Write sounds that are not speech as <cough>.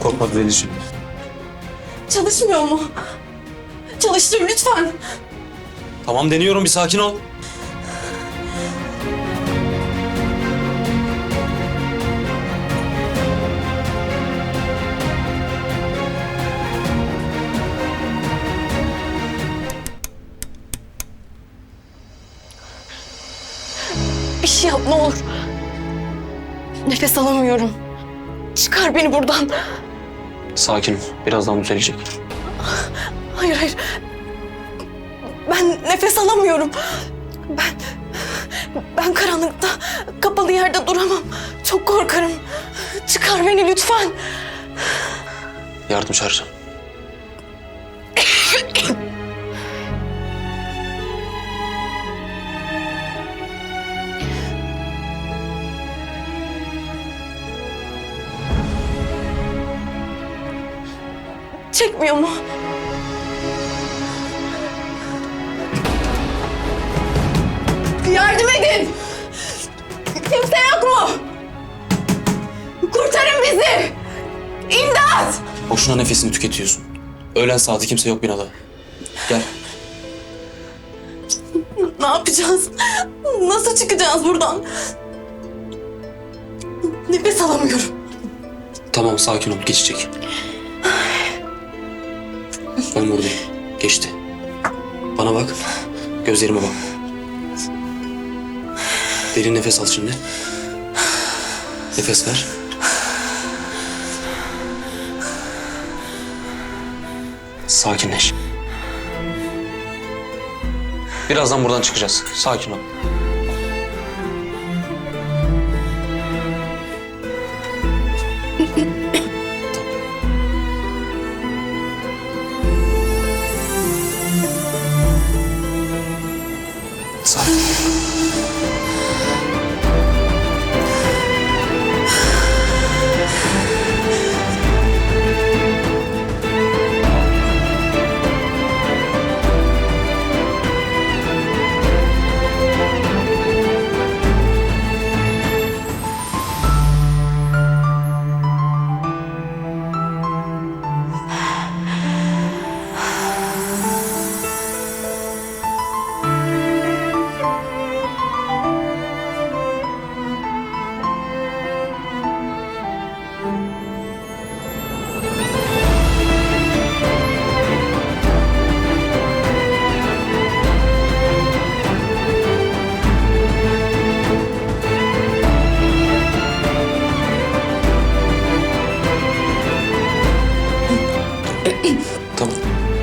Korkma düzelir Çalışmıyor mu? Çalıştır lütfen. Tamam deniyorum bir sakin ol. Bir şey yap ne olur. Nefes alamıyorum. Çıkar beni buradan. Sakin ol. Birazdan düzelecek. Hayır hayır. Ben nefes alamıyorum. Ben ben karanlıkta kapalı yerde duramam. Çok korkarım. Çıkar beni lütfen. Yardım çağıracağım. <laughs> Çekmiyor mu? Yardım edin! Kimse yok mu? Kurtarın bizi! İmdat! Boşuna nefesini tüketiyorsun. Öğlen saati kimse yok binada. Gel. Ne yapacağız? Nasıl çıkacağız buradan? Nefes alamıyorum. Tamam sakin ol. Geçecek. Ben buradayım. Geçti. Bana bak. Gözlerime bak. Derin nefes al şimdi. Nefes ver. Sakinleş. Birazdan buradan çıkacağız. Sakin ol. Tamam.